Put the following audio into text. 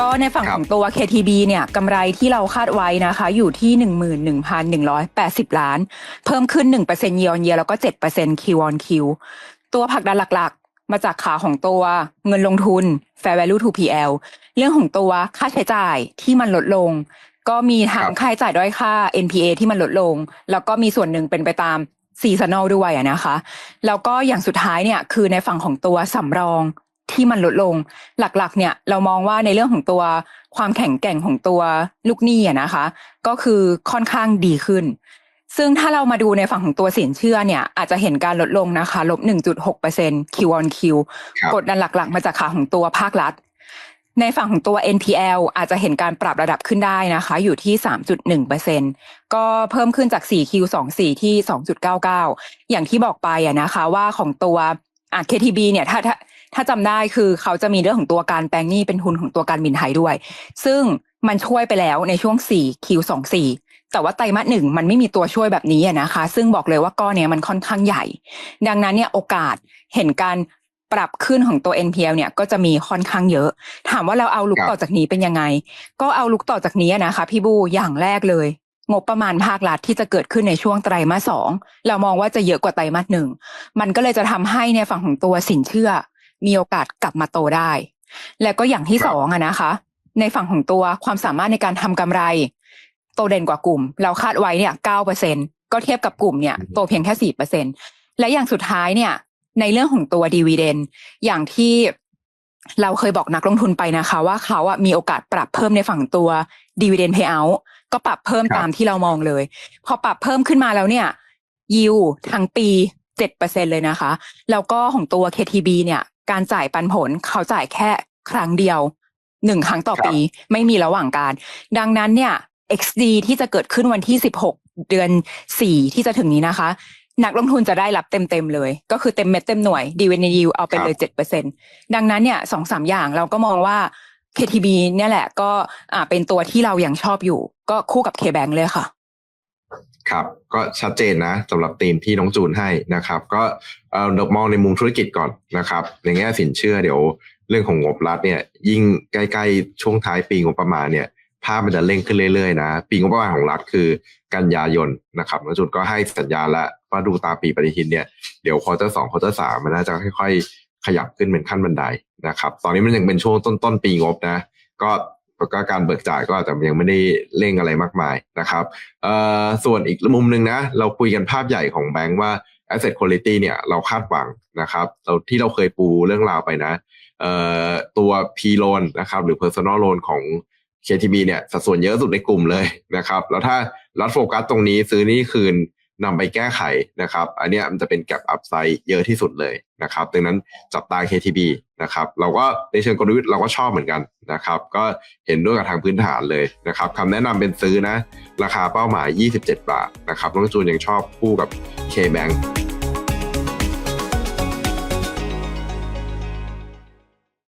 ก็ในฝั่งครับของตัว KTB เนี่ยกำไรที่เราคาดไว้นะคะ อยู่ที่ 11,180 ล้าน เพิ่มขึ้น 1% year on year แล้วก็ 7% Q on Q ตัวผลักดันหลักๆ มาจากขาของตัวเงินลงทุน fair value to PL เรื่องของตัวค่าใช้จ่ายที่มันลดลง ก็มีทั้งครับค่าใช้จ่ายด้อยค่า NPA ที่มันลดลง แล้วก็มีส่วนหนึ่งเป็นไปตามซีซันอลด้วยอะนะคะ แล้วก็อย่างสุดท้ายเนี่ยคือในฝั่งของตัวสำรอง ที่มันลดลง หลักๆ เนี่ยเรามองว่าในเรื่องของตัวความแข็งแกร่งของตัวลูกหนี้อะนะคะ ก็คือค่อนข้างดีขึ้น ซึ่งถ้าเรามาดูในฝั่งของตัวสินเชื่อเนี่ย อาจจะเห็นการลดลงนะคะลบ 1.6% Q on Q ครับกดดันหลักๆ มาจากขาของตัวภาครัฐ ในฝั่งของตัว NPL อาจจะเห็นการปรับระดับขึ้นได้นะคะ อยู่ที่ 3.1%ก็เพิ่มขึ้นจาก 4Q24 ที่ 2.99 อย่างที่บอกไปอะนะคะว่าของตัวอะ KTB เนี่ยถ้าถ้า ถ้าจำได้คือเขาจะมีเรื่องของตัวการแปลงหนี้เป็นทุนของตัวการบินไทยด้วย ซึ่งมันช่วยไปแล้วในช่วง 4Q24 แต่ว่าไตรมาสหนึ่งมันไม่มีตัวช่วยแบบนี้อะนะคะ ซึ่งบอกเลยว่าก้อนเนี้ยมันค่อนข้างใหญ่ ดังนั้นเนี่ยโอกาสเห็นการปรับขึ้นของตัว NPL เนี่ยก็จะมีค่อนข้างเยอะ ถามว่าเราเอาลุกครับต่อจากนี้เป็นยังไง ก็เอาลุกต่อจากนี้อะนะคะพี่บูอย่างแรกเลย งบประมาณภาครัฐที่จะเกิดขึ้นในช่วงไตรมาสสองเรามองว่าจะเยอะกว่าไตรมาสหนึ่งมันก็เลยจะทำให้ในฝั่งของตัวสินเชื่อ มีโอกาสกลับมาโตได้ และก็อย่างที่ครับสองอะนะคะ ในฝั่งของตัวความสามารถในการทำกำไร โตเด่นกว่ากลุ่ม เราคาดไว้เนี่ยเก้าเปอร์เซ็นก็เทียบกับกลุ่มเนี่ยโตเพียงแค่สี่เปอร์เซ็นและอย่างสุดท้ายเนี่ยในเรื่องของตัวดีว i เดนอย่างที่เราเคยบอกนักลงทุนไปนะคะ ว่าเขาอะมีโอกาสปรับเพิ่มในฝั่งตัวดีว i เดนเพย์เอาก็ปรับเพิ่มครับตามที่เรามองเลย พอปรับเพิ่มขึ้นมาแล้วเนี่ยยิวทั้งปีเจ็ดเปอร์เซ็นเลยนะคะ แล้วก็ของตัว KTB เนี่ย การจ่ายปันผลเขาจ่ายแค่ครั้งเดียวหนึ่งครั้งต่อครับปีไม่มีระหว่างการ ดังนั้นเนี่ย XD ที่จะเกิดขึ้นวันที่16เดือน4ที่จะถึงนี้นะคะ นักลงทุนจะได้รับเต็มๆเลย ก็คือเต็มเม็ดเต็มหน่วยดีเวนยิวเอาไปเลย7%ดังนั้นเนี่ยสองสามอย่างเราก็มองว่า KTB เนี่ยแหละก็อ่าเป็นตัวที่เรายังชอบอยู่ ก็คู่กับ KBank เลยค่ะ ครับก็ชัดเจนนะสำหรับธีมที่น้องจูนให้นะครับ ก็เอ่อมองในมุมธุรกิจก่อนนะครับในแง่สินเชื่อเดี๋ยวเรื่องของงบรัฐเนี่ยยิ่งใกล้ๆช่วงท้ายปีงบประมาณเนี่ยภาพมันจะเร่งขึ้นเรื่อยๆนะปีงบประมาณของรัฐคือกันยายนนะครับน้องจูนก็ให้สัญญาแล้วว่าดูตาปีปฏิทินเนี่ยเดี๋ยวควอเตอร์สองควอเตอร์สามมันน่าจะค่อยๆ ขยับขึ้นเป็นขั้นบันไดนะครับ ตอนนี้มันยังเป็นช่วงต้นๆปีงบนะ ก็ ก็การเบิกจ่ายก็อาจจะยังไม่ได้เร่งอะไรมากมายนะครับส่วนอีกมุมหนึ่งนะ เราคุยกันภาพใหญ่ของแบงก์ว่า asset quality เนี่ยเราคาดหวังนะครับเราที่เราเคยปูเรื่องราวไปนะตัว P loan นะครับหรือ personal loan ของ KTB เนี่ยสัดส่วนเยอะสุดในกลุ่มเลยนะครับ แล้วถ้ารัดโฟกัสตรงนี้ซื้อนี่คืน นำไปแก้ไขนะครับ อันนี้มันจะเป็นแกลบอัพไซด์เยอะที่สุดเลยนะครับ ดังนั้นจับตา KTB นะครับ เราก็ในเชิงกลยุทธ์เราก็ชอบเหมือนกันนะครับ ก็เห็นด้วยกับทางพื้นฐานเลยนะครับคำแนะนำเป็นซื้อนะ ราคาเป้าหมาย 27 บาทนะครับน้องจูนยังชอบคู่กับ K-Bank